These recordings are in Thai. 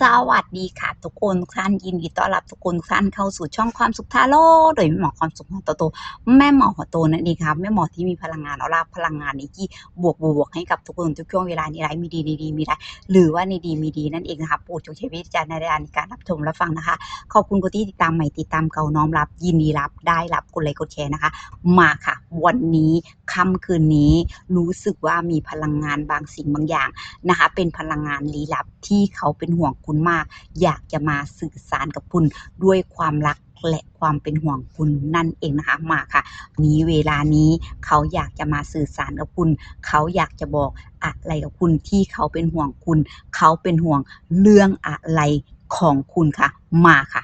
สวัสดีค่ะทุกคนทุกท่านยินดีต้อนรับทุกคนทุกท่านเข้าสู่ช่องความสุขทาโร่โดยแม่หมอความสุขหัวโตแม่หมอหัวโตนั่นเองครับแม่หมอที่มีพลังงานเอาลาพลังงานในที่บวกบวกให้กับทุกคนทุกช่วงเวลานี้ไรมีดีในดีมีไรายหรือว่าในดีมีดีนั่นเองนะคะโปรดจงใช้วิจารณญาณในการรับชมรับฟังนะคะ ขอบคุณคนที่ติดตามใหม่ติดตามเก่าน้อมรับ ยินดีรับได้รับกดไลค์กดแชร์นะคะ มาค่ะ วันนี้ ค่ำคืนนี้ รู้สึกว่ามีพลังงานบางสิ่งบางอย่างนะคะ เป็นพลังงานลี้ลับที่เขาเป็นห่วงคุณมาก อยากจะมาสื่อสารกับคุณด้วยความรักและความเป็นห่วงคุณนั่นเองนะคะมาค่ะ นี้เวลานี้เขาอยากจะมาสื่อสารกับคุณ เขาอยากจะบอกอะไรกับคุณที่เขาเป็นห่วงคุณ เขาเป็นห่วงเรื่องอะไรของคุณค่ะ มาค่ะ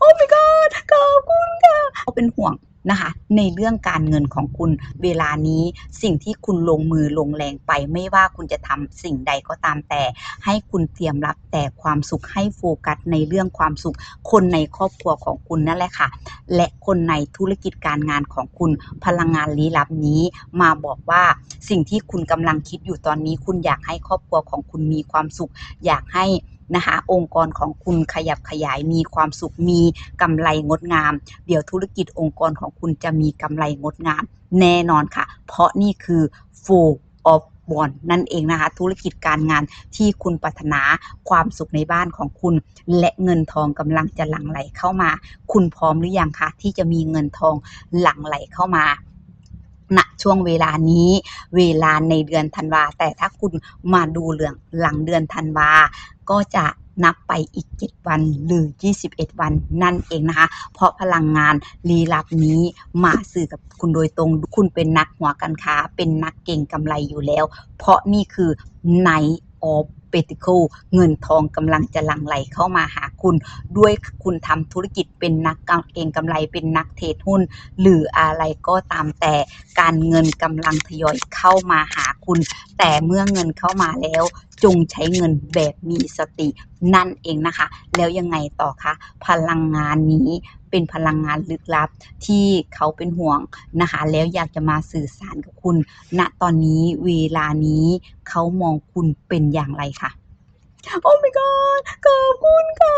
โอ้ my god ขอบคุณค่ะเขาเป็นห่วง นะคะในเรื่องการเงินของคุณเวลานี้สิ่งที่คุณลงมือลงแรงไป ไม่ว่าคุณจะทำสิ่งใดก็ตามแต่ ให้คุณเตรียมรับแต่ความสุขให้โฟกัสในเรื่องความสุข คนในครอบครัวของคุณนั่นแหละค่ะ และคนในธุรกิจการงานของคุณพลังงานลี้ลับนี้ มาบอกว่าสิ่งที่คุณกำลังคิดอยู่ตอนนี้ คุณอยากให้ครอบครัวของคุณมีความสุข อยากให้ นะคะองค์กรของคุณขยับขยายมีความสุขมีกำไรงดงาม เดี๋ยวธุรกิจองค์กรของคุณจะมีกำไรงดงาม แน่นอนค่ะ เพราะนี่คือ four of one นั่นเองนะคะธุรกิจการงานที่คุณปรารถนาความสุขในบ้านของคุณ และเงินทองกำลังจะหลั่งไหลเข้ามา คุณพร้อมหรือยังคะที่จะมีเงินทองหลั่งไหลเข้ามา ณช่วงเวลานี้ เวลาในเดือนธันวา แต่ถ้าคุณมาดูเรื่องหลังเดือนธันวา ก็จะนับไปอีก 7 วันหรือ 21 วันนั่นเองนะคะ เพราะพลังงานลีลับนี้มาสื่อกับคุณโดยตรง คุณเป็นนักหัวการค้า เป็นนักเก่งกำไรอยู่แล้ว เพราะนี่คือ Night of Pentacle เงินทองกำลังจะหลั่งไหลเข้ามาหาคุณ ด้วยคุณทำธุรกิจเป็นนักเก่งกำไรเป็นนักเทรดหุ้น หรืออะไรก็ตามแต่การเงินกำลังทยอยเข้ามาหาคุณ แต่เมื่อเงินเข้ามาแล้ว จงใช้เงินแบบมีสตินั่นเองนะคะ แล้วยังไงต่อคะพลังงานนี้เป็นพลังงานลึกลับที่เขาเป็นห่วงนะคะแล้วอยากจะมาสื่อสารกับคุณณตอนนี้เวลานี้เขามองคุณเป็นอย่างไรคะ โอ้ my god ขอบคุณค่ะ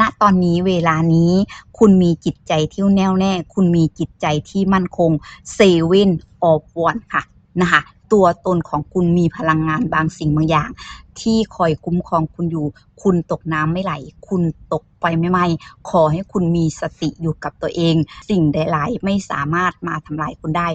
ณตอนนี้เวลานี้คุณมีจิตใจที่แน่วแน่ คุณมีจิตใจที่มั่นคงเซเว่นออฟวันค่ะนะคะตัวตนของคุณมีพลังงานบางสิ่งบางอย่าง ที่คอยคุ้มครองคุณอยู่ คุณตกน้ำไม่ไหล คุณตกไฟไม่ไหม้ขอให้คุณมีสติอยู่กับตัวเอง สิ่งใดๆไม่สามารถมาทำลายคุณได้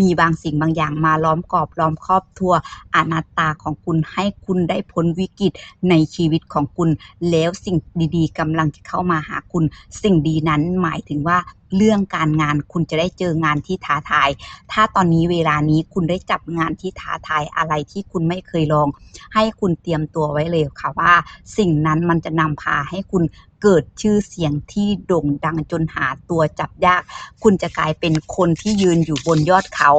มีบางสิ่งบางอย่างมาล้อมกรอบล้อมครอบทัวอนัตตาของคุณให้คุณได้พ้นวิกฤตในชีวิตของคุณ แล้วสิ่งดีๆกำลังจะเข้ามาหาคุณ สิ่งดีนั้นหมายถึงว่าเรื่องการงานคุณจะได้เจองานที่ท้าทาย ถ้าตอนนี้เวลานี้คุณได้จับงานที่ท้าทายอะไรที่คุณไม่เคยลอง ให้คุณเตรียมตัวไว้เลยค่ะว่า สิ่งนั้นมันจะนำพาให้คุณเกิดชื่อเสียงที่โด่งดังจนหาตัวจับยาก คุณจะกลายเป็นคนที่ยืนอยู่บนยอดเขา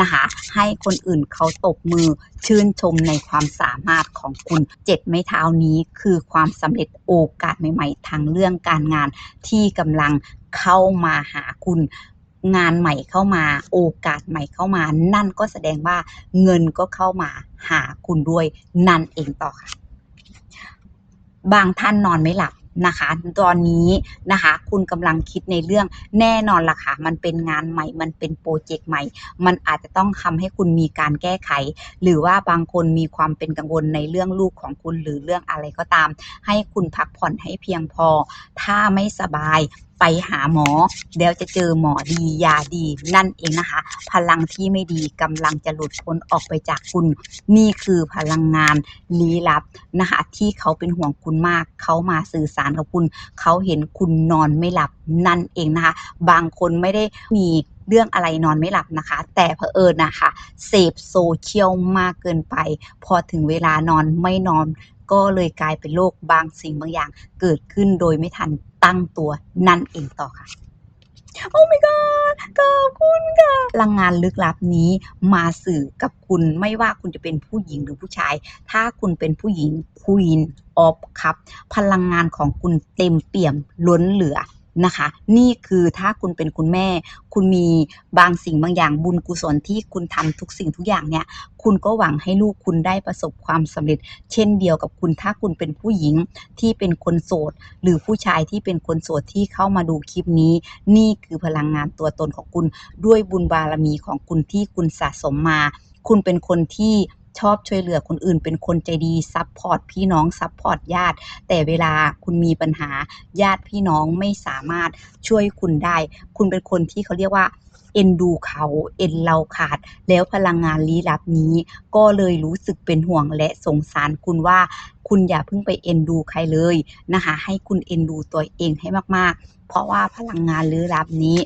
นะคะให้คนอื่นเขาตบมือชื่นชมในความสามารถของคุณเจ็ดไม้เท้านี้คือความสำเร็จโอกาสใหม่ๆทางเรื่องการงานที่กำลังเข้ามาหาคุณงานใหม่เข้ามาโอกาสใหม่เข้ามา นั่นก็แสดงว่าเงินก็เข้ามาหาคุณด้วยนั่นเองต่อค่ะ บางท่านนอนไม่หลับนะคะ ตอนนี้นะคะ คุณกำลังคิดในเรื่องแน่นอนล่ะค่ะมันเป็นงานใหม่ มันเป็นโปรเจกต์ใหม่ มันอาจจะต้องทำให้คุณมีการแก้ไข หรือว่าบางคนมีความเป็นกังวลในเรื่องลูกของคุณหรือเรื่องอะไรก็ตาม ให้คุณพักผ่อนให้เพียงพอ ถ้าไม่สบาย ไปหาหมอ แล้วจะเจอหมอดียาดีนั่นเองนะคะ พลังที่ไม่ดีกำลังจะหลุดพ้นออกไปจากคุณ นี่คือพลังงานลี้ลับนะคะที่เขาเป็นห่วงคุณมาก เขามาสื่อสารกับคุณ เขาเห็นคุณนอนไม่หลับนั่นเองนะคะ บางคนไม่ได้มีเรื่องอะไรนอนไม่หลับนะคะ แต่เผอิญนะคะเสพโซเชียลมากเกินไป พอถึงเวลานอนไม่นอน ก็เลยกลายเป็นโรคบางสิ่งบางอย่างเกิดขึ้นโดยไม่ทัน ตั้งตัวนั่นเองต่อค่ะโอ้ my god ขอบคุณค่ะพลังงานลึกลับนี้มาสื่อกับคุณไม่ว่าคุณจะเป็นผู้หญิงหรือผู้ชาย ถ้าคุณเป็นผู้หญิง Queen of Cup พลังงานของคุณเต็มเปี่ยมล้นเหลือ นะคะ นี่คือถ้าคุณเป็นคุณแม่ คุณมีบางสิ่งบางอย่างบุญกุศลที่คุณทำทุกสิ่งทุกอย่างเนี่ย คุณก็หวังให้ลูกคุณได้ประสบความสำเร็จ เช่นเดียวกับคุณถ้าคุณเป็นผู้หญิงที่เป็นคนโสด หรือผู้ชายที่เป็นคนโสดที่เข้ามาดูคลิปนี้ นี่คือพลังงานตัวตนของคุณด้วยบุญบารมีของคุณที่คุณสะสมมา คุณเป็นคนที่ ชอบช่วยเหลือคนอื่น เป็นคนใจดีซัพพอร์ตพี่น้องซัพพอร์ตญาติ แต่เวลาคุณมีปัญหาญาติพี่น้องไม่สามารถช่วยคุณได้ คุณเป็นคนที่เขาเรียกว่าเอ็นดูเขาเอ็นเราขาด แล้วพลังงานลี้ลับนี้ ก็เลยรู้สึกเป็นห่วงและสงสารคุณว่า คุณอย่าเพิ่งไปเอ็นดูใครเลยนะคะ ให้คุณเอ็นดูตัวเองให้มากๆ เพราะว่าพลังงานลี้ลับนี้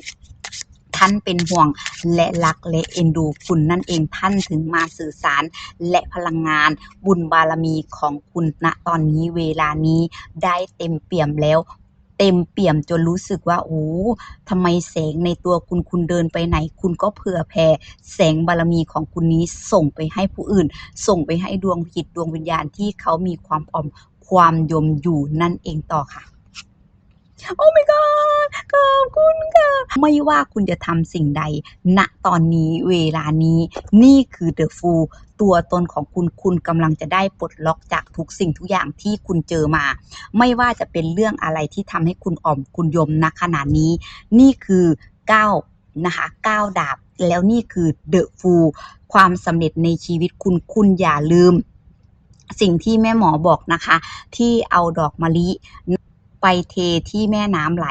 ท่านเป็นห่วงและรักและเอ็นดูคุณนั่นเองท่านถึงมาสื่อสารและพลังงานบุญบารมีของคุณณตอนนี้เวลานี้ได้เต็มเปี่ยมแล้วเต็มเปี่ยมจนรู้สึกว่าโอ้ทำไมแสงในตัวคุณคุณเดินไปไหน คุณก็เผื่อแผ่แสงบารมีของคุณนี้ส่งไปให้ผู้อื่น ส่งไปให้ดวงจิตดวงวิญญาณที่เขามีความอ่อมความยมอยู่นั่นเองต่อค่ะ โอ้ my god ขอบคุณค่ะ ไม่ว่าคุณจะทำสิ่งใด ณ ตอนนี้เวลานี้ นี่คือ The f o o ตัวตนของคุณคุณกำลังจะได้ปลดล็อกจากทุกสิ่งทุกอย่างที่คุณเจอมา ไม่ว่าจะเป็นเรื่องอะไรที่ทำให้คุณอ่อมคุณยมณขณะนี้ นี่คือก้าวนะคะก้าวดาบ แล้วนี่คือ The f o o ความสำเร็จในชีวิตคุณคุณอย่าลืม สิ่งที่แม่หมอบอกนะคะ ที่เอาดอกมะลิ ไปเทที่แม่น้ำไหล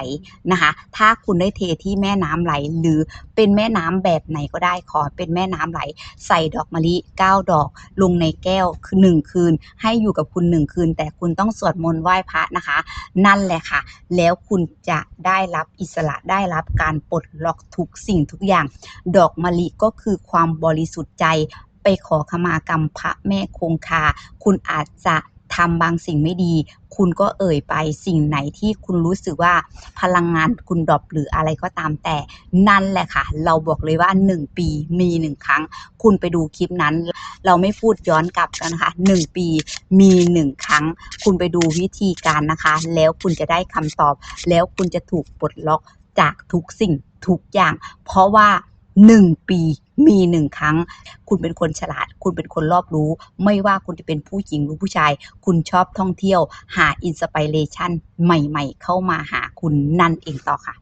นะคะ ถ้าคุณได้เทที่แม่น้ำไหล หรือเป็นแม่น้ำแบบไหนก็ได้ขอเป็นแม่น้ำไหล ใส่ดอกมะลิ 9 ดอก ลงในแก้วคือหนึ่งคืน ให้อยู่กับคุณหนึ่งคืน แต่คุณต้องสวดมนต์ไหว้พระนะคะ นั่นแหละค่ะ แล้วคุณจะได้รับอิสระได้รับการปลดล็อกทุกสิ่งทุกอย่าง ดอกมะลิก็คือความบริสุทธิ์ใจ ไปขอขมากรรมพระแม่คงคา คุณอาจจะ ทำบางสิ่งไม่ดี คุณก็เอ่ยไปสิ่งไหนที่คุณรู้สึกว่าพลังงานคุณดรอปหรืออะไรก็ตามแต่ นั่นแหละค่ะ เราบอกเลยว่า 1 ปีมี1ครั้ง คุณไปดูคลิปนั้น เราไม่พูดย้อนกลับกันนะคะ1ปีมี1ครั้ง คุณไปดูวิธีการนะคะ แล้วคุณจะได้คำตอบ แล้วคุณจะถูกปลดล็อกจากทุกสิ่งทุกอย่าง เพราะว่า 1 ปีมีหนึ่งครั้ง คุณเป็นคนฉลาด คุณเป็นคนรอบรู้ ไม่ว่าคุณจะเป็นผู้หญิงหรือผู้ชาย คุณชอบท่องเที่ยว หาอินสปิเรชันใหม่ๆ เข้ามาหาคุณนั่นเองต่อค่ะ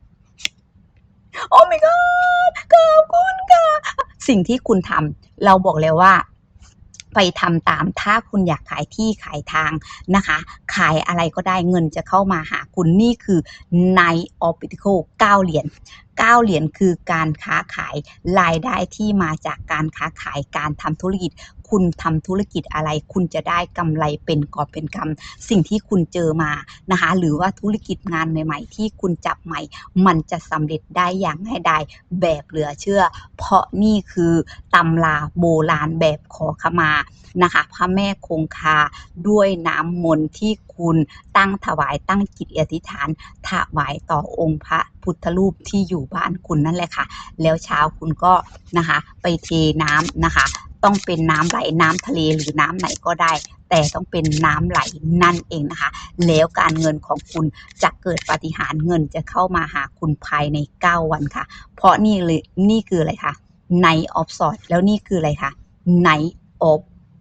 โอ้ my god ขอบคุณค่ะ สิ่งที่คุณทำเราบอกแล้วว่า ไปทำตามถ้าคุณอยากขายที่ขายทางนะคะ ขายอะไรก็ได้เงินจะเข้ามาหาคุณนี่คือ Night of Pentacle 9เหรียญ 9 เหรียญคือการค้าขายรายได้ที่มาจากการค้าขายการทำธุรกิจ คุณทำธุรกิจอะไร คุณจะได้กำไรเป็นกอบเป็นกำสิ่งที่คุณเจอมานะคะหรือว่าธุรกิจงานใหม่ ๆ ที่คุณจับใหม่ มันจะสำเร็จได้อย่างง่ายดายแบบเหลือเชื่อ เพราะนี่คือตำราโบราณแบบขอขมา นะคะ พระแม่คงคาด้วยน้ำมนต์ที่คุณตั้งถวายตั้งจิตอธิษฐาน ถวายต่อองค์พระพุทธรูปที่อยู่บ้านคุณนั่นแหละค่ะ แล้วเช้าคุณก็นะคะ ไปเทน้ำนะคะ ต้องเป็นน้ำไหลน้ำทะเลหรือน้ำไหนก็ได้ แต่ต้องเป็นน้ำไหลนั่นเองนะคะ แล้วการเงินของคุณจะเกิดปาฏิหาริย์เงินจะเข้ามาหาคุณภายใน 9 วันค่ะ เพราะนี่เลยนี่คืออะไรคะ Night of sword แล้วนี่คืออะไรคะ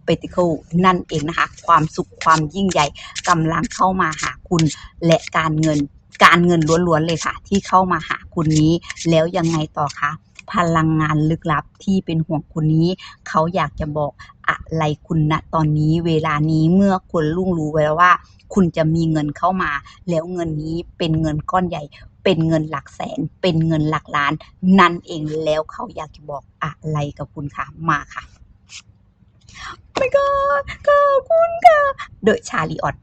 Night of Pentacle นั่นเองนะคะ ความสุขความยิ่งใหญ่กำลังเข้ามาหาคุณและการเงินการเงินล้วนๆเลยค่ะ ที่เข้ามาหาคุณนี้ แล้วยังไงต่อคะพลังงานลึกลับที่เป็นห่วงคุณนี้ เขาอยากจะบอกอะไรคุณณตอนนี้เวลานี้เมื่อคุณลุ่งรู้ไว้แล้วว่า คุณจะมีเงินเข้ามา แล้วเงินนี้เป็นเงินก้อนใหญ่ เป็นเงินหลักแสน เป็นเงินหลักล้าน นั่นเองแล้วเขาอยากจะบอกอะไรกับคุณคะมาค่ะ my god ขอบคุณค่ะเดอะชาลีออต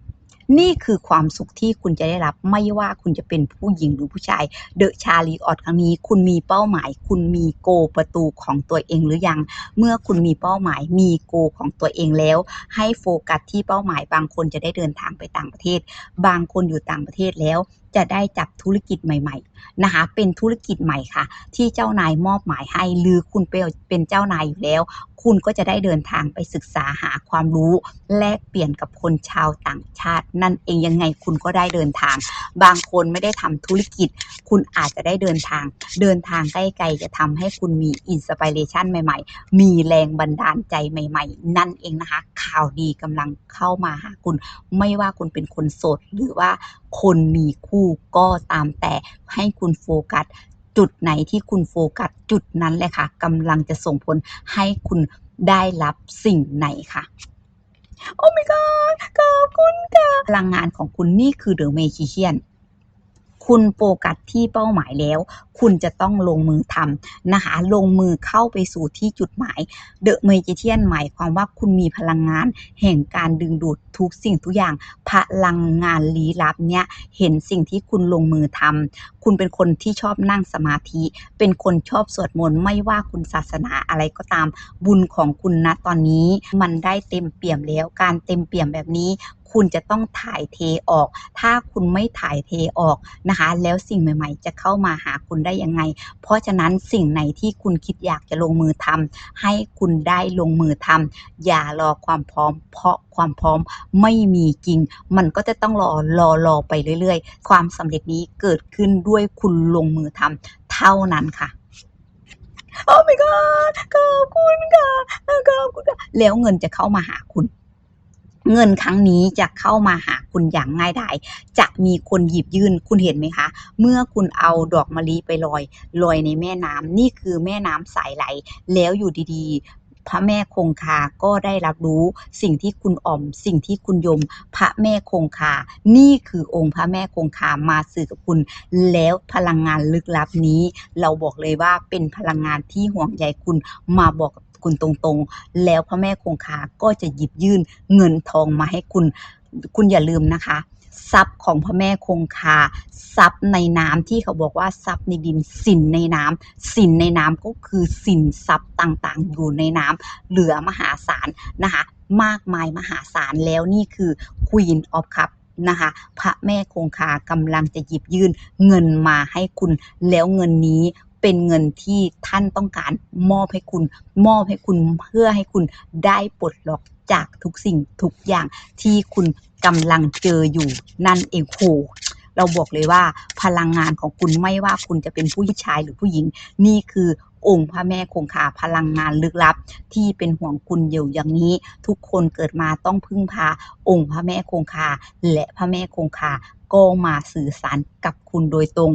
นี่คือความสุขที่คุณจะได้รับไม่ว่าคุณจะเป็นผู้หญิงหรือผู้ชาย เดอะชาลีออตครั้งนี้คุณมีเป้าหมาย คุณมีโกประตูของตัวเองหรือยัง เมื่อคุณมีเป้าหมายมีโกของตัวเองแล้ว ให้โฟกัสที่เป้าหมายบางคนจะได้เดินทางไปต่างประเทศ บางคนอยู่ต่างประเทศแล้ว จะได้จับธุรกิจใหม่ ๆนะคะ เป็นธุรกิจใหม่ค่ะ ที่เจ้านายมอบหมายให้ หรือคุณเป็นเจ้านายอยู่แล้ว คุณก็จะได้เดินทางไปศึกษาหาความรู้ แลกเปลี่ยนกับคนชาวต่างชาติ นั่นเองยังไงคุณก็ได้เดินทาง บางคนไม่ได้ทำธุรกิจ คุณอาจจะได้เดินทาง เดินทางใกล้ๆจะทำให้คุณมีอินสปิเรชันใหม่ ๆ มีแรงบันดาลใจใหม่ ๆ นั่นเองนะคะ ข่าวดีกำลังเข้ามาหาคุณ ไม่ว่าคุณเป็นคนโสดหรือว่าคนมีคู่ก็ตามแต่ให้คุณโฟกัสจุดไหนที่คุณโฟกัสจุดนั้นแหละค่ะกำลังจะส่งผลให้คุณได้รับสิ่งไหนค่ะโอ้ my god ขอบคุณค่ะพลังงานของคุณนี่คือเดอะเมจิเชียน คุณโฟกัสที่เป้าหมายแล้ว คุณจะต้องลงมือทำนะคะ ลงมือเข้าไปสู่ที่จุดหมาย เดอะเมจิเทียนหมายความว่าคุณมีพลังงาน แห่งการดึงดูดทุกสิ่งทุกอย่าง พลังงานลี้ลับเนี่ยเห็นสิ่งที่คุณลงมือทำคุณเป็นคนที่ชอบนั่งสมาธิ เป็นคนชอบสวดมนต์ไม่ว่าคุณศาสนาอะไรก็ตาม บุญของคุณนะตอนนี้ มันได้เต็มเปี่ยมแล้ว การเต็มเปี่ยมแบบนี้ คุณจะต้องถ่ายเทออก ถ้าคุณไม่ถ่ายเทออกนะคะ แล้วสิ่งใหม่ ๆ จะเข้ามาหาคุณได้ยังไง เพราะฉะนั้นสิ่งไหนที่คุณคิดอยากจะลงมือทำให้คุณได้ลงมือทำอย่ารอความพร้อม เพราะความพร้อมไม่มีจริง มันก็จะต้องรอรอรอไปเรื่อย ๆ ความสำเร็จนี้เกิดขึ้นด้วยคุณลงมือทำเท่านั้นค่ะโอ้ my god ขอบคุณค่ะขอบคุณค่ะแล้วเงินจะเข้ามาหาคุณ เงินครั้งนี้จะเข้ามาหาคุณอย่างง่ายดายจะมีคนหยิบยื่นคุณเห็นไหมคะ เมื่อคุณเอาดอกมะลิไปลอยลอยในแม่น้ำนี่คือแม่น้ำสายไหล แล้วอยู่ดีๆ พระแม่คงคาก็ได้รับรู้สิ่งที่คุณอ่อม สิ่งที่คุณยม พระแม่คงคา นี่คือองค์พระแม่คงคามาสื่อกับคุณ แล้วพลังงานลึกลับนี้ เราบอกเลยว่าเป็นพลังงานที่ห่วงใยคุณมาบอกกับ คุณตรงๆ แล้วพระแม่คงคาก็จะหยิบยื่นเงินทองมาให้คุณ คุณอย่าลืมนะคะทรัพย์ของพระแม่คงคาทรัพย์ในน้ำที่เขาบอกว่าทรัพย์ในดินสินในน้ำสินในน้ำก็คือสินทรัพย์ต่างๆ อยู่ในน้ำเหลือมหาศาลนะคะ มากมายมหาศาลแล้วนี่คือ Queen of Cup นะคะ พระแม่คงคากำลังจะหยิบยื่นเงินมาให้คุณแล้วเงินนี้ เป็นเงินที่ท่านต้องการมอบให้คุณ มอบให้คุณเพื่อให้คุณได้ปลดล็อกจากทุกสิ่งทุกอย่างที่คุณกำลังเจออยู่นั่นเองโหเราบอกเลยว่าพลังงานของคุณไม่ว่าคุณจะเป็นผู้ชายหรือผู้หญิง นี่คือองค์พระแม่คงคาพลังงานลึกลับ ที่เป็นห่วงคุณอยู่อย่างนี้ ทุกคนเกิดมาต้องพึ่งพาองค์พระแม่คงคา และพระแม่คงคาก็มาสื่อสารกับคุณโดยตรง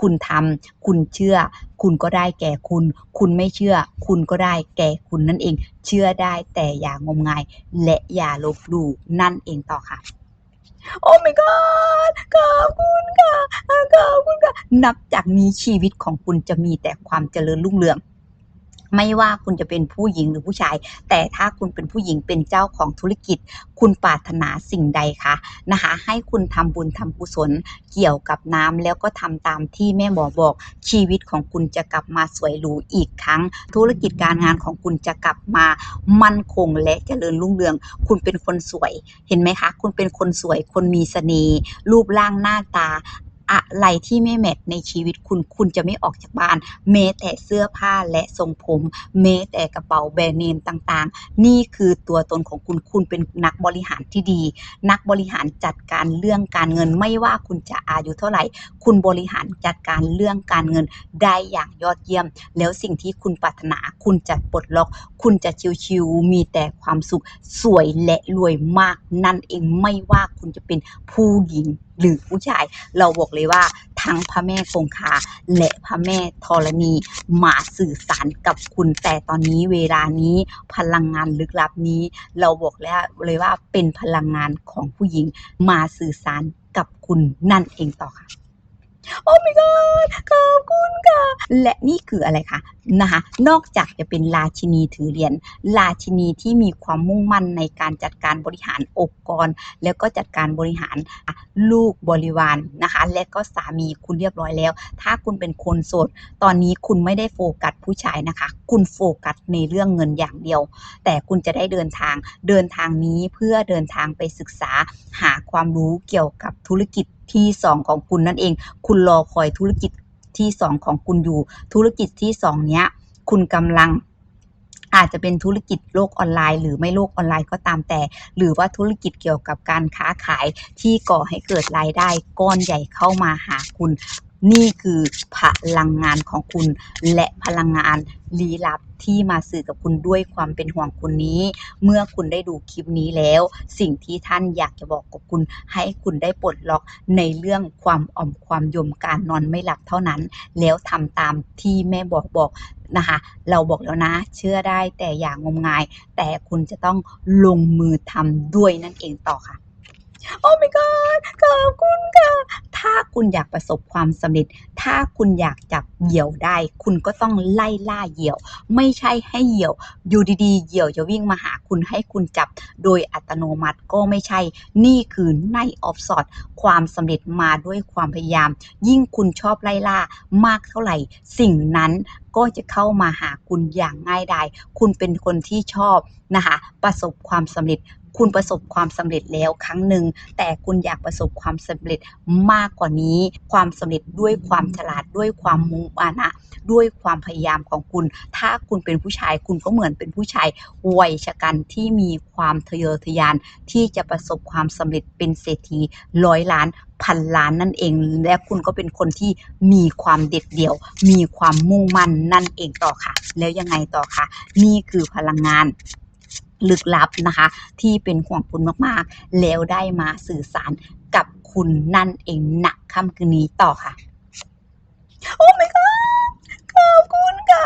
คุณทำคุณเชื่อ คุณก็ได้แก่คุณ คุณไม่เชื่อ คุณก็ได้แก่คุณนั่นเอง เชื่อได้แต่อย่างมงายและอย่าลบหลู่นั่นเองต่อค่ะโอ้ my god ขอบคุณค่ะ ขอบคุณค่ะ นับจากนี้ชีวิตของคุณจะมีแต่ความเจริญรุ่งเรือง ไม่ว่าคุณจะเป็นผู้หญิงหรือผู้ชาย แต่ถ้าคุณเป็นผู้หญิงเป็นเจ้าของธุรกิจ คุณปรารถนาสิ่งใดคะนะคะ ให้คุณทำบุญทำกุศลเกี่ยวกับน้ำแล้วก็ทำตามที่แม่หมอบอก ชีวิตของคุณจะกลับมาสวยหรูอีกครั้ง ธุรกิจการงานของคุณจะกลับมามั่นคงและเจริญรุ่งเรือง คุณเป็นคนสวยเห็นไหมคะ คุณเป็นคนสวยคนมีเสน่ห์รูปร่างหน้าตา อะไรที่ไม่แมทในชีวิตคุณคุณจะไม่ออกจากบ้านแม้แต่เสื้อผ้าและทรงผมแม้แต่กระเป๋าแบรนด์เนมต่างๆ นี่คือตัวตนของคุณคุณเป็นนักบริหารที่ดี นักบริหารจัดการเรื่องการเงินไม่ว่าคุณจะอายุเท่าไหร่ คุณบริหารจัดการเรื่องการเงินได้อย่างยอดเยี่ยม แล้วสิ่งที่คุณปรารถนา คุณจะปลดล็อก คุณจะชิวๆมีแต่ความสุขสวยและรวยมากนั่นเองไม่ว่าคุณจะเป็นผู้หญิง หรือผู้ชาย เราบอกเลยว่าทั้งพระแม่คงคาและพระแม่ธรณีมาสื่อสารกับคุณ แต่ตอนนี้เวลานี้พลังงานลึกลับนี้ เราบอกแล้วเลยว่าเป็นพลังงานของผู้หญิงมาสื่อสารกับคุณนั่นเองต่อค่ะ โอ้ my god ขอบคุณค่ะ และนี่คืออะไรคะนะคะ นอกจากจะเป็นราชินีถือเหรียญราชินีที่มีความมุ่งมั่นในการจัดการบริหารองค์กร แล้วก็จัดการบริหารลูกบริวารนะคะ และก็สามีคุณเรียบร้อยแล้ว ถ้าคุณเป็นคนโสด ตอนนี้คุณไม่ได้โฟกัสผู้ชายนะคะ คุณโฟกัสในเรื่องเงินอย่างเดียว แต่คุณจะได้เดินทางเดินทางนี้เพื่อเดินทางไปศึกษาหาความรู้เกี่ยวกับธุรกิจ ที่ 2 ของคุณนั่นเอง คุณรอคอยธุรกิจที่ 2 ของคุณอยู่ ธุรกิจที่ 2 เนี้ย คุณกำลังอาจจะเป็นธุรกิจโลกออนไลน์ หรือไม่โลกออนไลน์ก็ตามแต่ หรือว่าธุรกิจเกี่ยวกับการค้าขายที่ก่อให้เกิดรายได้ก้อนใหญ่เข้ามาหาคุณ นี่คือพลังงานของคุณ และพลังงานลี้ลับ ที่มาสื่อกับคุณด้วยความเป็นห่วงคุณนี้ เมื่อคุณได้ดูคลิปนี้แล้ว สิ่งที่ท่านอยากจะบอกกับคุณ ให้คุณได้ปลดล็อกในเรื่องความอ่อมความยมการนอนไม่หลับเท่านั้น แล้วทำตามที่แม่บอกบอกนะคะ เราบอกแล้วนะ เชื่อได้แต่อย่างงมงาย แต่คุณจะต้องลงมือทำด้วยนั่นเองต่อค่ะ โอ้ my god ขอบคุณค่ะ ถ้าคุณอยากประสบความสำเร็จ ถ้าคุณอยากจับเหยี่ยวได้ คุณก็ต้องไล่ล่าเหยี่ยว ไม่ใช่ให้เหยี่ยว อยู่ดีๆ เหยี่ยวจะวิ่งมาหาคุณให้คุณจับ โดยอัตโนมัติก็ไม่ใช่ นี่คือในออฟสอดความสำเร็จมาด้วยความพยายาม ยิ่งคุณชอบไล่ล่ามากเท่าไหร่ สิ่งนั้นก็จะเข้ามาหาคุณอย่างง่ายดาย คุณเป็นคนที่ชอบนะคะ ประสบความสำเร็จ คุณประสบความสำเร็จแล้วครั้งหนึ่งแต่คุณอยากประสบความสำเร็จมากกว่านี้ ความสำเร็จด้วยความฉลาดด้วยความมุ่งมั่นะ ด้วยความพยายามของคุณ ถ้าคุณเป็นผู้ชายคุณก็เหมือนเป็นผู้ชายวัยชะกันที่มีความทะเยอทะยานที่จะประสบความสำเร็จเป็นเศรษฐีร้อยล้านพันล้านนั่นเอง และคุณก็เป็นคนที่มีความเด็ดเดี่ยว มีความมุ่งมั่นนั่นเองต่อค่ะ แล้วยังไงต่อคะนี่คือพลังงาน ลึกลับนะคะ ที่เป็นห่วงคุณมากๆ แล้วได้มาสื่อสารกับคุณนั่นเองณค่ำคืนนี้ต่อค่ะ โอ้ my god ขอบคุณค่ะ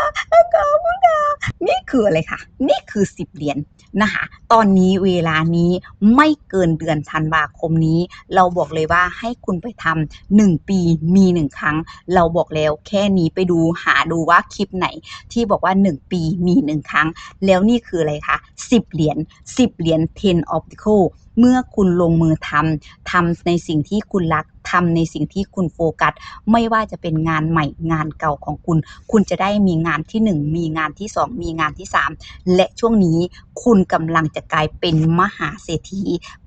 ขอบคุณค่ะนี่คืออะไรคะนี่คือ10เหรียญนะคะ ตอนนี้เวลานี้ไม่เกินเดือนธันวาคมนี้ เราบอกเลยว่าให้คุณไปทำ1ปีมี1ครั้ง เราบอกแล้วแค่นี้ไปดูหาดูว่าคลิปไหน ที่บอกว่า1ปีมี1ครั้ง แล้วนี่คืออะไรคะ 10 เหรียญ10 เหรียญ ten optical เมื่อคุณลงมือทำทำในสิ่งที่คุณรัก ทำในสิ่งที่คุณโฟกัส ไม่ว่าจะเป็นงานใหม่งานเก่าของคุณ คุณจะได้มีงานที่ 1 มีงานที่ 2 มีงานที่ 3 และช่วงนี้คุณกำลังจะกลายเป็นมหาเศรษฐี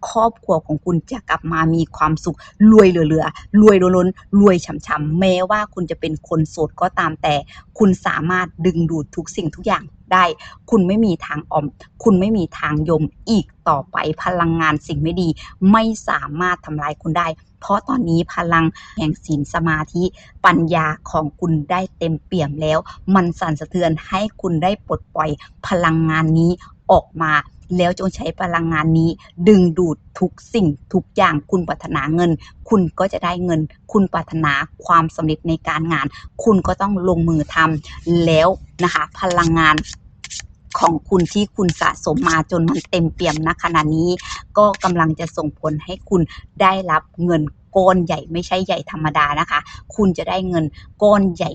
ครอบครัวของคุณจะกลับมามีความสุขรวยเหลือๆรวยล้นรวยฉ่ำๆแม้ว่าคุณจะเป็นคนโสดก็ตามแต่ คุณสามารถดึงดูดทุกสิ่งทุกอย่างได้ คุณไม่มีทางออม คุณไม่มีทางยมอีกต่อไปพลังงานสิ่งไม่ดี ไม่สามารถทำลายคุณได้ เพราะตอนนี้พลังแห่งศีลสมาธิปัญญาของคุณได้เต็มเปี่ยมแล้ว มันสั่นสะเทือนให้คุณได้ปลดปล่อยพลังงานนี้ออกมาแล้วจงใช้พลังงานนี้ ดึงดูดทุกสิ่งทุกอย่างคุณปรารถนาเงิน คุณก็จะได้เงิน คุณปรารถนาความสำเร็จในการงาน คุณก็ต้องลงมือทำแล้วนะคะพลังงานของคุณที่คุณสะสมมาจนมันเต็มเปี่ยมณขณะนี้ ก็กำลังจะส่งผลให้คุณได้รับเงิน ก้อนใหญ่ไม่ใช่ใหญ่ธรรมดานะคะ คุณจะได้เงินก้อนใหญ่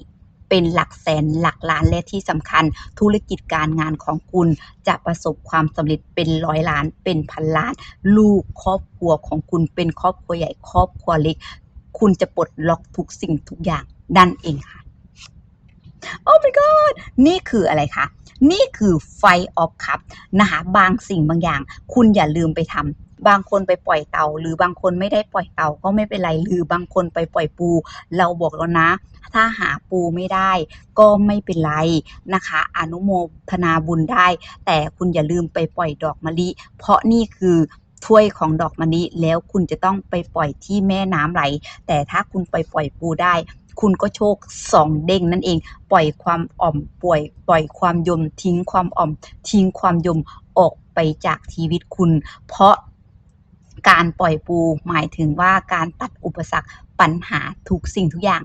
เป็นหลักแสนหลักล้านและที่สำคัญ ธุรกิจการงานของคุณจะประสบความสำเร็จเป็นร้อยล้านเป็นพันล้าน ลูกครอบครัวของคุณเป็นครอบครัวใหญ่ครอบครัวเล็ก คุณจะปลดล็อกทุกสิ่งทุกอย่างนั่นเองค่ะโอ้ my god นี่คืออะไรคะ นี่คือไฟออฟคัพนะคะบางสิ่งบางอย่าง คุณอย่าลืมไปทำ บางคนไปปล่อยเตาหรือบางคนไม่ได้ปล่อยเตาก็ไม่เป็นไร หรือบางคนไปปล่อยปู เราบอกแล้วนะ ถ้าหาปูไม่ได้ ก็ไม่เป็นไรนะคะ อนุโมทนาบุญได้ แต่คุณอย่าลืมไปปล่อยดอกมะลิ เพราะนี่คือถ้วยของดอกมะลิแล้วคุณจะต้องไปปล่อยที่แม่น้ำไหล แต่ถ้าคุณไปปล่อยปูได้ คุณก็โชคสองเด้งนั่นเอง ปล่อยความอ่อมป่วย ปล่อยความยมทิ้งความอ่อม ทิ้งความยมออกไปจากชีวิตคุณ เพราะ การปล่อยปูหมายถึงว่าการตัดอุปสรรคปัญหาทุกสิ่งทุกอย่าง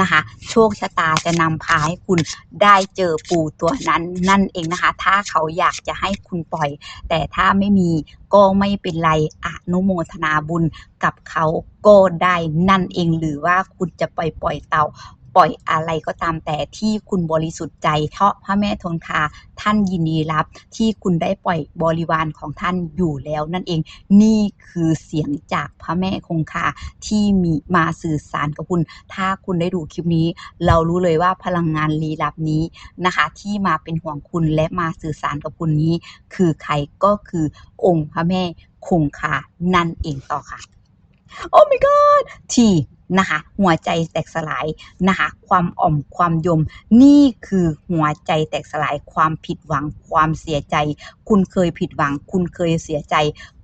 นะคะ โชคชะตาจะนำพาให้คุณได้เจอปูตัวนั้นนั่นเองนะคะ ถ้าเขาอยากจะให้คุณปล่อย แต่ถ้าไม่มีก็ไม่เป็นไรอนุโมทนาบุญกับเขาก็ได้นั่นเองหรือว่าคุณจะปล่อยปล่อยเต่า ปล่อยอะไรก็ตามแต่ที่คุณบริสุทธิ์ใจเพราะพระแม่ทนคาท่านยินดีรับที่คุณได้ปล่อยบริวารของท่านอยู่แล้วนั่นเองนี่คือเสียงจากพระแม่คงคาที่มีมาสื่อสารกับคุณ ถ้าคุณได้ดูคลิปนี้ เรารู้เลยว่าพลังงานลี้ลับนี้นะคะ ที่มาเป็นห่วงคุณและมาสื่อสารกับคุณนี้ คือใครก็คือองค์พระแม่คงคานั่นเองต่อค่ะ โอ้ my god ทีนะคะหัวใจแตกสลายนะคะความอ่อมความยม นี่คือหัวใจแตกสลายความผิดหวังความเสียใจ คุณเคยผิดหวัง คุณเคยเสียใจ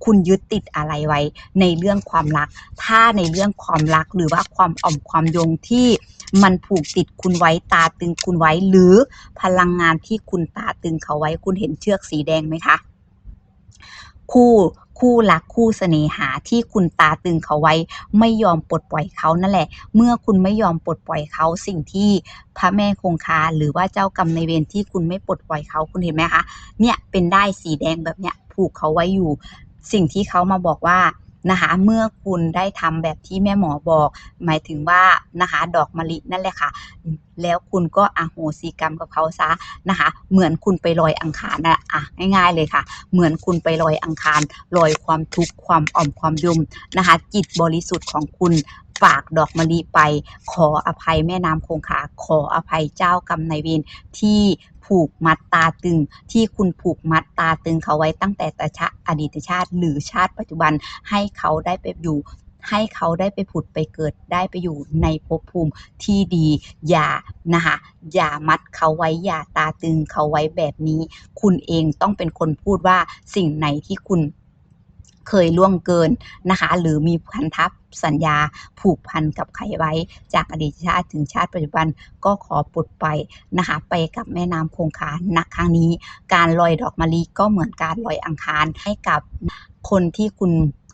คุณยึดติดอะไรไว้ ในเรื่องความรัก ถ้าในเรื่องความรักหรือว่าความอ่อมความยงที่มันผูกติดคุณไว้ตาตึงคุณไว้ หรือพลังงานที่คุณตาตึงเขาไว้ คุณเห็นเชือกสีแดงไหมคะคู่ คู่รักคู่เสน่หาที่คุณตาตึงเขาไว้ ไม่ยอมปลดปล่อยเขานั่นแหละ เมื่อคุณไม่ยอมปลดปล่อยเขาสิ่งที่พระแม่คงคาหรือว่าเจ้ากรรมในเวรที่คุณไม่ปลดปล่อยเขาคุณเห็นไหมคะเนี่ยเป็นได้สีแดงแบบเนี้ยผูกเขาไว้อยู่ สิ่งที่เขามาบอกว่า นะคะเมื่อคุณได้ทำแบบที่แม่หมอบอก หมายถึงว่านะคะดอกมะลินั่นแหละค่ะ แล้วคุณก็อโหสิกรรมกับเขาซะนะคะ เหมือนคุณไปลอยอังคารนะอะง่าย ๆเลยค่ะ เหมือนคุณไปลอยอังคารลอยความทุกข์ความอ่อมความยุ่มนะคะ จิตบริสุทธิ์ของคุณ ฝากดอกมะลิไป ขออภัยแม่น้ำคงคาขออภัยเจ้ากรรมนายเวรที่ผูกมัดตาตึง ที่คุณผูกมัดตาตึงเขาไว้ตั้งแต่ตชาอดีตชาติ หรือชาติปัจจุบันให้เขาได้ไปอยู่ ให้เขาได้ไปผุดไปเกิดได้ไปอยู่ในภพภูมิที่ดีอย่านะคะอย่ามัดเขาไว้อย่าตาตึงเขาไว้แบบนี้ คุณเองต้องเป็นคนพูดว่าสิ่งไหนที่คุณ เคยล่วงเกินนะคะ หรือมีพันธสัญญาผูกพันกับใครไว้ จากอดีตชาติถึงชาติปัจจุบันก็ขอปลดไปนะคะไปกับแม่น้ำคงคาณครั้งนี้ การลอยดอกมะลิก็เหมือนการลอยอังคารให้กับคนที่คุณ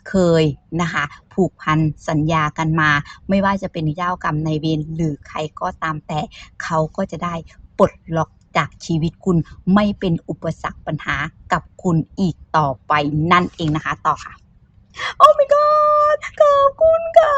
เคยนะคะผูกพันสัญญากันมา ไม่ว่าจะเป็นเจ้ากรรมในายเวรหรือใครก็ตามแต่เขาก็จะได้ปลดล็อก จากชีวิตคุณไม่เป็นอุปสรรคปัญหากับคุณอีกต่อไปนั่นเองนะคะต่อค่ะ โอ้ my god ขอบคุณค่ะ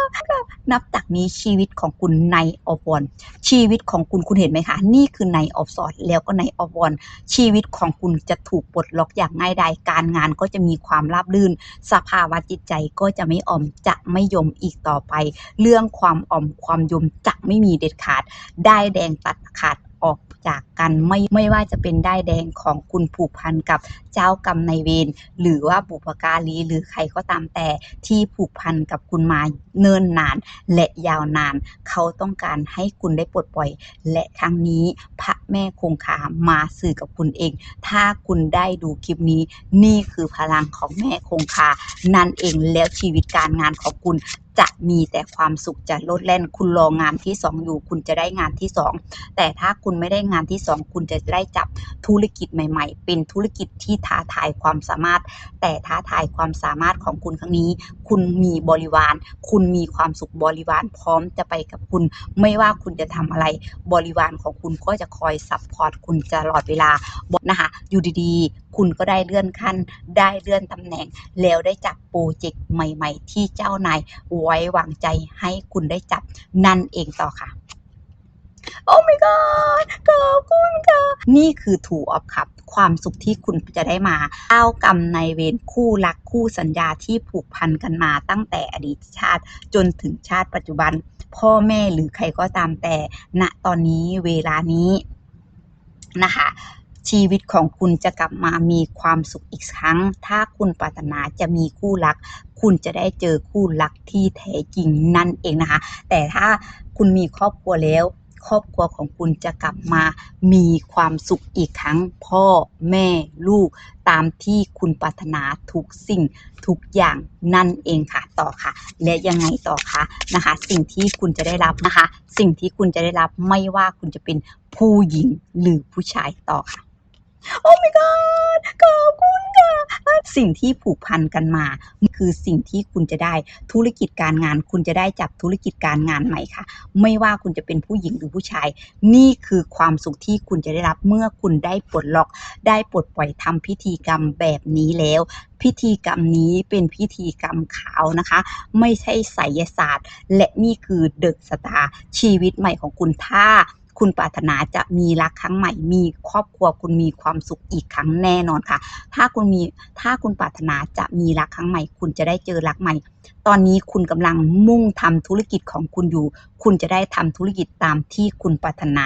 นับจากนี้ชีวิตของคุณในออฟวอนชีวิตของคุณคุณเห็นไหมคะ นี่คือในออฟสอดแล้วก็ในออฟวอนชีวิตของคุณจะถูกปลดล็อกอย่างง่ายดายการงานก็จะมีความราบรื่น สภาวะจิตใจก็จะไม่อ่อมจะไม่ยมอีกต่อไป เรื่องความอ่อมความยมจะไม่มีเด็ดขาด ได้แดงตัดขาด ออกจากกันไม่ไม่ว่าจะเป็นได้แดงของคุณผูกพันกับเจ้ากรรมนายเวรหรือว่าบุพการีหรือใครก็ตามแต่ที่ผูกพันกับคุณมาเนิ่นนาน และยาวนาน เขาต้องการให้คุณได้ปลดปล่อย และครั้งนี้พระแม่คงคามาสื่อกับคุณเอง ถ้าคุณได้ดูคลิปนี้ นี่คือพลังของแม่คงคานั่นเองแล้วชีวิตการงานของคุณ จะมีแต่ความสุขจะลดแล่น คุณรองานที่สองอยู่ คุณจะได้งานที่สองแต่ถ้าคุณไม่ได้งานที่สองคุณจะได้จับธุรกิจใหม่ ๆ เป็นธุรกิจที่ท้าทายความสามารถ แต่ท้าทายความสามารถของคุณครั้งนี้ คุณมีบริวาร คุณมีความสุขบริวารพร้อมจะไปกับคุณ ไม่ว่าคุณจะทำอะไรบริวารของคุณก็จะคอยซัพพอร์ตคุณตลอดเวลาบอกนะคะอยู่ดีๆ คุณก็ได้เลื่อนขั้น ได้เลื่อนตำแหน่ง แล้วได้จับโปรเจกต์ใหม่ ๆ ที่เจ้านายไว้วางใจให้คุณได้จับนั่นเองต่อค่ะโอ้ my god ขอบคุณค่ะ นี่คือถูออฟครับ ความสุขที่คุณจะได้มาเจ้ากรรมนเวรคู่รักคู่สัญญาที่ผูกพันกันมาตั้งแต่อดีตชาติ จนถึงชาติปัจจุบัน พ่อแม่หรือใครก็ตามแต่ ณตอนนี้เวลานี้นะคะ ชีวิตของคุณจะกลับมามีความสุขอีกครั้ง ถ้าคุณปรารถนาจะมีคู่รัก คุณจะได้เจอคู่รักที่แท้จริงนั่นเองนะคะ แต่ถ้าคุณมีครอบครัวแล้ว ครอบครัวของคุณจะกลับมามีความสุขอีกครั้ง พ่อแม่ลูก ตามที่คุณปรารถนาทุกสิ่งทุกอย่างนั่นเองค่ะต่อค่ะ และยังไงต่อคะนะคะ สิ่งที่คุณจะได้รับนะคะ สิ่งที่คุณจะได้รับไม่ว่าคุณจะเป็นผู้หญิงหรือผู้ชายต่อค่ะ โอ้ my god ขอบคุณค่ะสิ่งที่ผูกพันกันมา คือสิ่งที่คุณจะได้ธุรกิจการงาน คุณจะได้จับธุรกิจการงานใหม่ค่ะ ไม่ว่าคุณจะเป็นผู้หญิงหรือผู้ชาย นี่คือความสุขที่คุณจะได้รับเมื่อคุณได้ปลดล็อก ได้ปลดปล่อยทำพิธีกรรมแบบนี้แล้ว พิธีกรรมนี้เป็นพิธีกรรมขาวนะคะ ไม่ใช่ไสยศาสตร์ และนี่คือเดอะสตาร์ชีวิตใหม่ของคุณถ้า คุณปรารถนาจะมีรักครั้งใหม่ มีครอบครัวคุณมีความสุขอีกครั้งแน่นอนค่ะ ถ้าคุณมีถ้าคุณปรารถนาจะมีรักครั้งใหม่ คุณจะได้เจอรักใหม่ ตอนนี้คุณกำลังมุ่งทำธุรกิจของคุณอยู่ คุณจะได้ทำธุรกิจตามที่คุณปรารถนา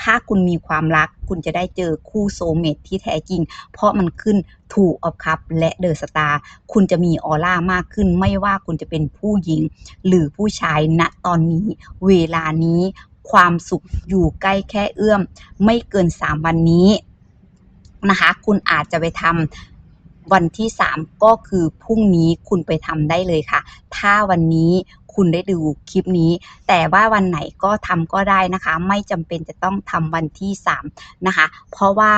ถ้าคุณมีความรัก คุณจะได้เจอคู่โซเมตที่แท้จริง เพราะมันขึ้นถูกออฟคัพและเดอะสตาร์คุณจะมีออร่ามากขึ้น ไม่ว่าคุณจะเป็นผู้หญิง หรือผู้ชายณตอนนี้ เวลานี้ ความสุขอยู่ใกล้แค่เอื้อม ไม่เกิน 3 วันนี้นะคะ คุณอาจจะไปทำวันที่ 3 ก็คือพรุ่งนี้คุณไปทำได้เลยค่ะ ถ้าวันนี้คุณได้ดูคลิปนี้ แต่ว่าวันไหนก็ทำก็ได้นะคะ ไม่จำเป็นจะต้องทำวันที่ 3 นะคะ เพราะว่า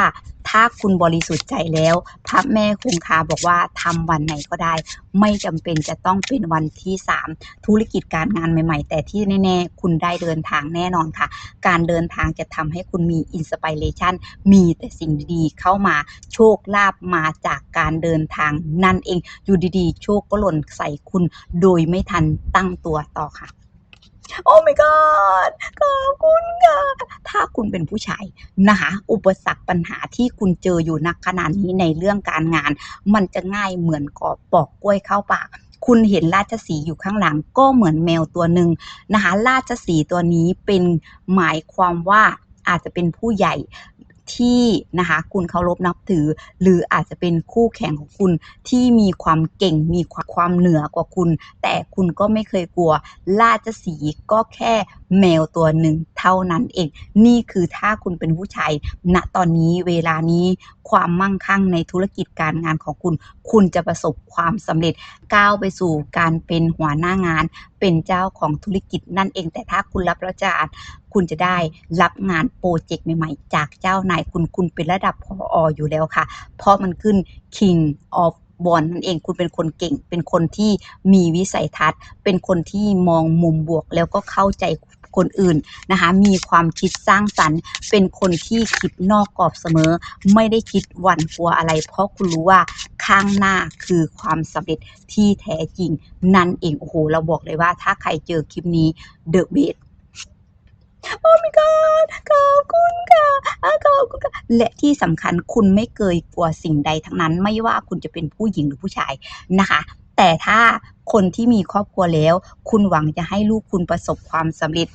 ถ้าคุณบริสุทธิ์ใจแล้ว พระแม่คงคาบอกว่าทำวันไหนก็ได้ ไม่จำเป็นจะต้องเป็นวันที่ 3 ธุรกิจการงานใหม่ ๆ แต่ที่แน่ๆ คุณได้เดินทางแน่นอนค่ะ การเดินทางจะทำให้คุณมีอินสปิเรชันมีแต่สิ่งดีๆเข้ามาโชคลาภมาจากการเดินทางนั่นเองอยู่ดีๆ โชคก็หล่นใส่คุณโดยไม่ทันตั้งตัวต่อค่ะ โอ้ my god ขอบคุณค่ะถ้าคุณเป็นผู้ชายนะคะ อุปสรรคปัญหาที่คุณเจออยู่ณขณะนี้ในเรื่องการงาน มันจะง่ายเหมือนกอบปอกกล้วยเข้าปากคุณเห็นราชสีห์อยู่ข้างหลังก็เหมือนแมวตัวหนึ่งนะคะราชสีห์ตัวนี้เป็นหมายความว่าอาจจะเป็นผู้ใหญ่ ที่นะคะคุณเคารพนับถือ หรืออาจจะเป็นคู่แข่งของคุณที่มีความเก่งมีความความเหนือกว่าคุณ แต่คุณก็ไม่เคยกลัวราชสีก็แค่แมวตัวหนึ่งเท่านั้นเอง นี่คือถ้าคุณเป็นผู้ชายณตอนนี้เวลานี้ความมั่งคั่งในธุรกิจการงานของคุณ คุณจะประสบความสำเร็จก้าวไปสู่การเป็นหัวหน้างาน เป็นเจ้าของธุรกิจนั่นเอง แต่ถ้าคุณรับราชการ คุณจะได้รับงานโปรเจกต์ใหม่ๆ จากเจ้านายคุณคุณเป็นระดับพอออยู่แล้วค่ะ เพราะมันขึ้น King of บอลนั่นเองคุณเป็นคนเก่ง เป็นคนที่มีวิสัยทัศน์ เป็นคนที่มองมุมบวกแล้วก็เข้าใจคนอื่นนะคะ มีความคิดสร้างสรรค์ เป็นคนที่คิดนอกกรอบเสมอ ไม่ได้คิดหวั่นกลัวอะไร เพราะคุณรู้ว่าข้างหน้าคือความสำเร็จที่แท้จริง นั่นเองโอ้โหเราบอกเลยว่าถ้าใครเจอคลิปนี้ The Best โอ้ my god ขอบคุณค่ะขอบคุณค่ะและที่สำคัญคุณไม่เคยกลัวสิ่งใดทั้งนั้น ไม่ว่าคุณจะเป็นผู้หญิงหรือผู้ชายนะคะ แต่ถ้าคนที่มีครอบครัวแล้ว คุณหวังจะให้ลูกคุณประสบความสำเร็จ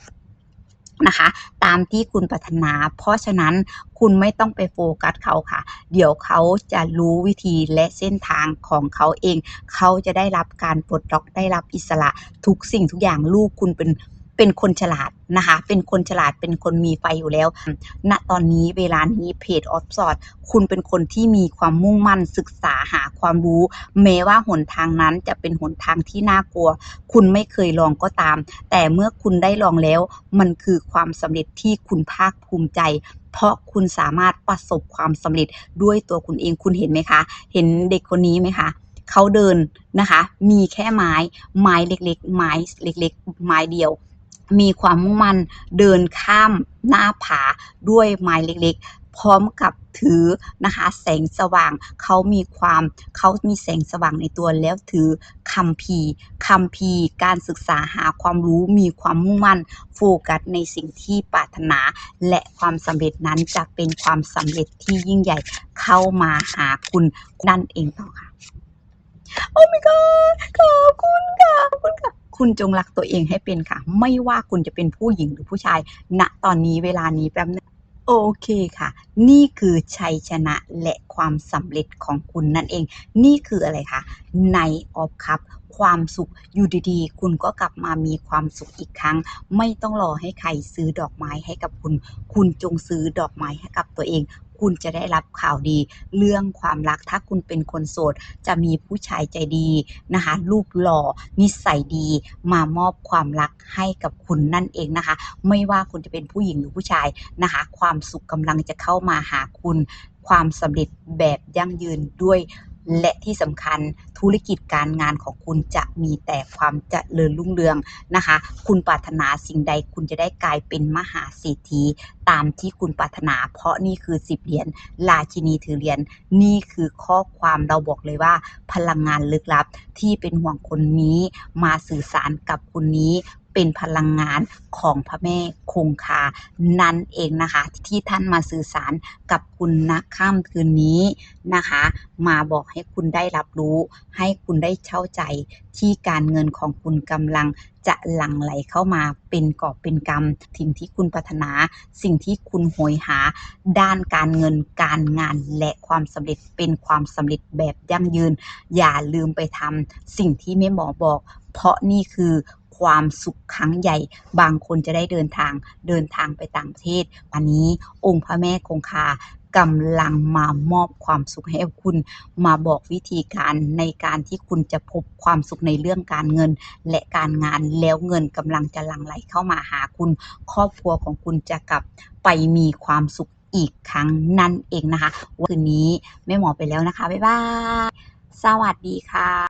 นะคะตามที่คุณปรารถนา เพราะฉะนั้นคุณไม่ต้องไปโฟกัสเขาค่ะ เดี๋ยวเขาจะรู้วิธีและเส้นทางของเขาเอง เขาจะได้รับการปลดล็อกได้รับอิสระทุกสิ่งทุกอย่างลูกคุณเป็น เป็นคนฉลาดนะคะ เป็นคนฉลาดเป็นคนมีไฟอยู่แล้ว ณตอนนี้เวลานี้เพจออฟสอดคุณเป็นคนที่มีความมุ่งมั่นศึกษาหาความรู้ แม้ว่าหนทางนั้นจะเป็นหนทางที่น่ากลัว คุณไม่เคยลองก็ตาม แต่เมื่อคุณได้ลองแล้ว มันคือความสำเร็จที่คุณภาคภูมิใจ เพราะคุณสามารถประสบความสำเร็จด้วยตัวคุณเองคุณเห็นไหมคะ เห็นเด็กคนนี้ไหมคะเขาเดินนะคะ มีแค่ไม้ ไม้เล็กๆ ไม้เล็ก ๆ ไม้เดียว มีความมุ่งมั่นเดินข้ามหน้าผาด้วยไม้เล็กๆ พร้อมกับถือนะคะแสงสว่างเขามีความเขามีแสงสว่างในตัวแล้วถือคัมภีคัมภีการศึกษาหาความรู้มีความมุ่งมั่นโฟกัสในสิ่งที่ปรารถนา และความสำเร็จนั้นจะเป็นความสำเร็จที่ยิ่งใหญ่เข้ามาหาคุณนั่นเองต่อค่ะ โอ้ my god ขอบคุณค่ะขอบคุณค่ะ คุณจงรักตัวเองให้เป็นค่ะ ไม่ว่าคุณจะเป็นผู้หญิงหรือผู้ชาย ณ ตอนนี้เวลานี้แป๊บนึงโอเคค่ะ นี่คือชัยชนะและความสำเร็จของคุณนั่นเอง นี่คืออะไรคะในออฟคัพความสุขอยู่ดีๆ คุณก็กลับมามีความสุขอีกครั้ง ไม่ต้องรอให้ใครซื้อดอกไม้ให้กับคุณ คุณจงซื้อดอกไม้ให้กับตัวเอง คุณจะได้รับข่าวดี เรื่องความรักถ้าคุณเป็นคนโสด จะมีผู้ชายใจดีนะคะรูปหล่อนิสัยดีมามอบความรักให้กับคุณนั่นเองนะคะ ไม่ว่าคุณจะเป็นผู้หญิงหรือผู้ชายนะคะ ความสุขกำลังจะเข้ามาหาคุณ ความสำเร็จแบบยั่งยืนด้วย และที่สำคัญธุรกิจการงานของคุณจะมีแต่ความเจริญรุ่งเรืองนะคะ คุณปรารถนาสิ่งใดคุณจะได้กลายเป็นมหาเศรษฐีตามที่คุณปรารถนา เพราะนี่คือสิบเหรียญราชินีถือเหรียญนี่คือข้อความเราบอกเลยว่า พลังงานลึกลับที่เป็นห่วงคนนี้มาสื่อสารกับคุณนี้ เป็นพลังงานของพระแม่คงคานั่นเองนะคะ ที่ท่านมาสื่อสารกับคุณณค่ำคืนนี้นะคะ มาบอกให้คุณได้รับรู้ ให้คุณได้เข้าใจที่การเงินของคุณกำลังจะหลั่งไหลเข้ามาเป็นกอบเป็นกำสิ่งที่คุณปรารถนา สิ่งที่คุณโหยหา ด้านการเงินการงานและความสำเร็จเป็นความสำเร็จแบบยั่งยืน อย่าลืมไปทำสิ่งที่แม่หมอบอก เพราะนี่คือ ความสุขครั้งใหญ่ บางคนจะได้เดินทางเดินทางไปต่างประเทศวันนี้องค์พระแม่คงคากำลังมามอบความสุขให้คุณ มาบอกวิธีการในการที่คุณจะพบความสุขในเรื่องการเงิน และการงานแล้วเงินกำลังจะหลั่งไหลเข้ามาหาคุณ ครอบครัวของคุณจะกลับไปมีความสุขอีกครั้งนั่นเองนะคะ วันนี้แม่หมอไปแล้วนะคะ บ๊ายบาย สวัสดีค่ะ